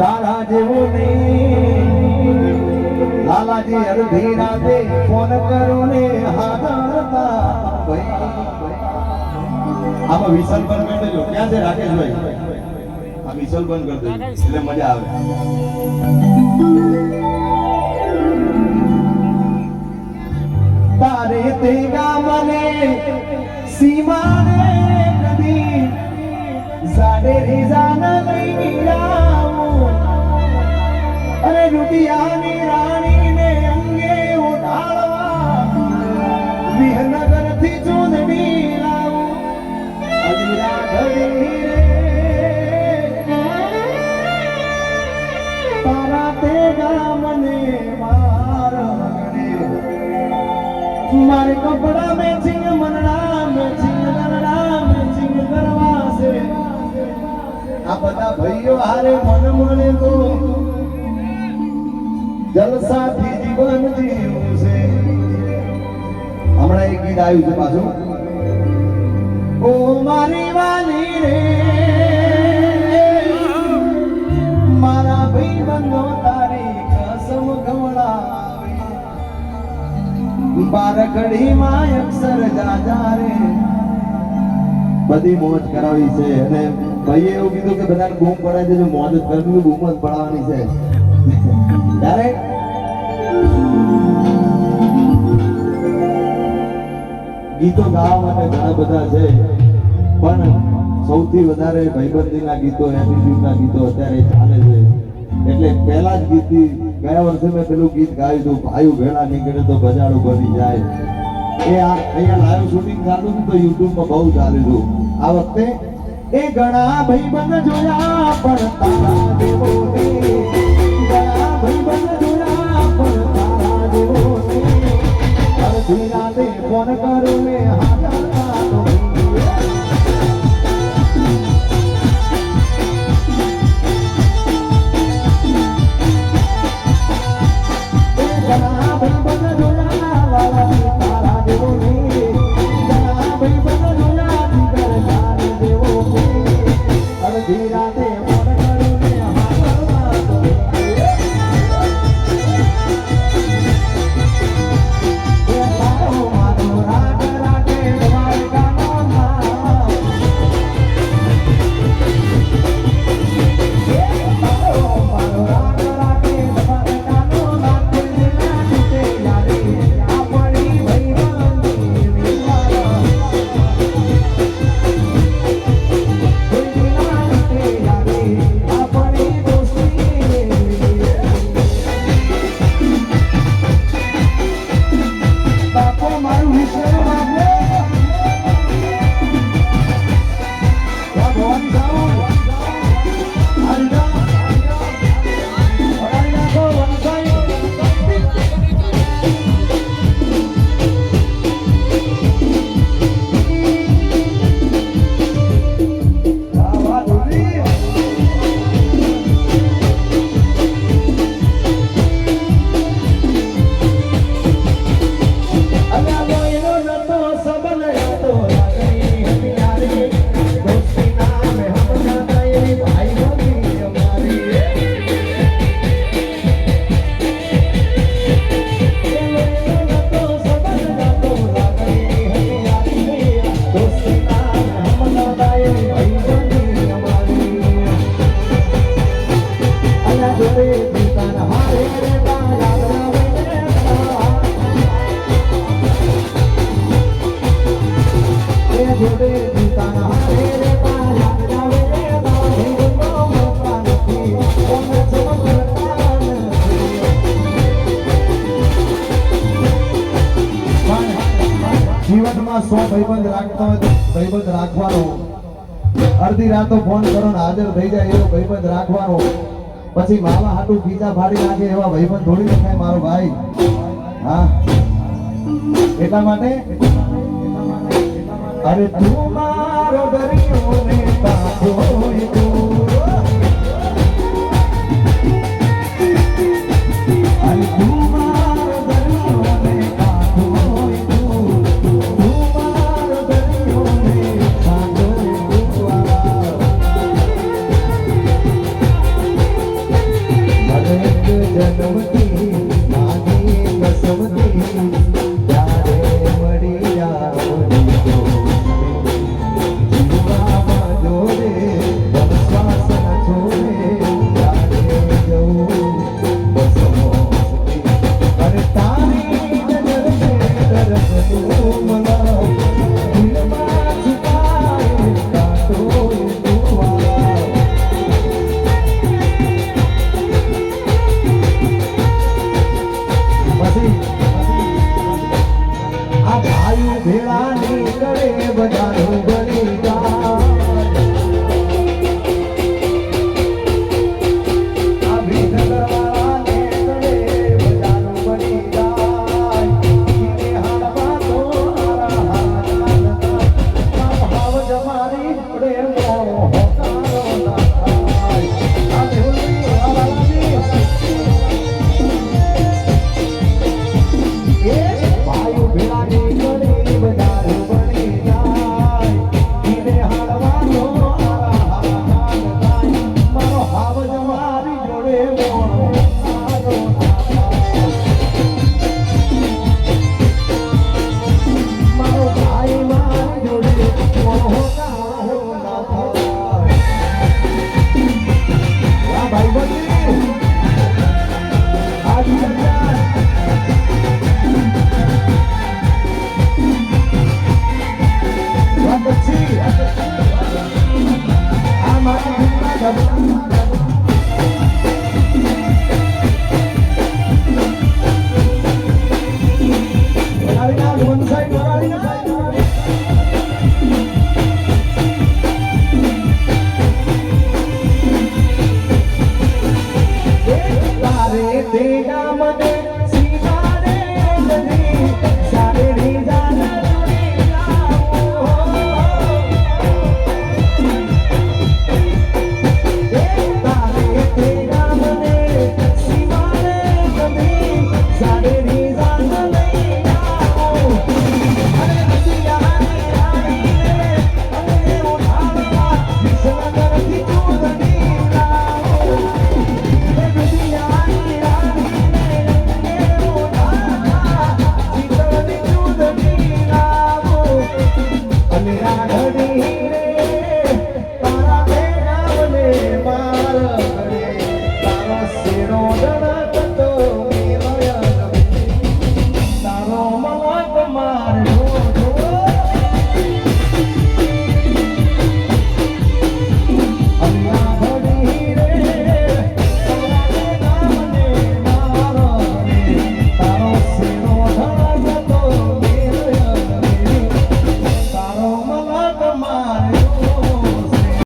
તારા જેવું નહીં. લાલાજી અડધી રાતે ફોન કરો ને આમાં વિસલ બંધ કરી દેજો. ક્યાં છે રાકેશભાઈ? આ વિસલ બંધ કરી દેજો. એટલે મજા આવે. તારે તે ગામને સીમાને નદી સાડે રીઝાના લઈ આવું. અરે રૂપિયાની રાણીને અંગે ઉઠાડવા વિહનગરથી ચૂંદડી લાવું. અજીરા ઘડી રે મારે કપડા મેચિંગ મનડા બધા ભાઈઓ હારે મન મળે તો જલસાથી જીવન જીવું છે. હમણાં એક ગીત આવ્યું છે પાછું. ઓ મારી વાલી રે, મારા ભાઈ બંધો તારી કસમ ગવડાવી બારકડી માં અક્ષર જાજા રે. બધી મોજ કરાવી છે અને ભાઈએ એવું કીધું કે બધાને બૂમ પડાવી દેજો, મોજ જ બૂમ જ પડાવવાની છે. ત્યારે ગીતો ગાવા માટે ઘણા બધા છે, પણ સૌથી વધારે ભાઈબંધીના ગીતો એટીટ્યુડના ગીતો અત્યારે ચાલે છે. એટલે પહેલા જ ગીતથી, ગયા વર્ષે મેં પેલું ગીત ગાયું હતું ભાયું ભેળા નીકળે તો બજાડું બની જાય. એ આ અહીંયા લાઈવ શૂટિંગ ચાલુ હતું, તો યુટ્યુબમાં બહુ ચાલ્યું હતું. આ વખતે એ ઘણા ભાઈ બંધ જોયા પણ તારા જેવો જીવનમાં સો ભાઈબંધ રાખતા હોય ભાઈબંધ રાખવાનો. અડધી રાતો ફોન કરો ને હાજર થઈ જાય એવો ભાઈબંધ રાખવાનો. પછી મામા હાટું બીજા ફાડી નાખે એવા ભાઈબંધ થોડી થાય મારો ભાઈ. હા. એટલા માટે? અરે તું મારો દરિયો ને बजारो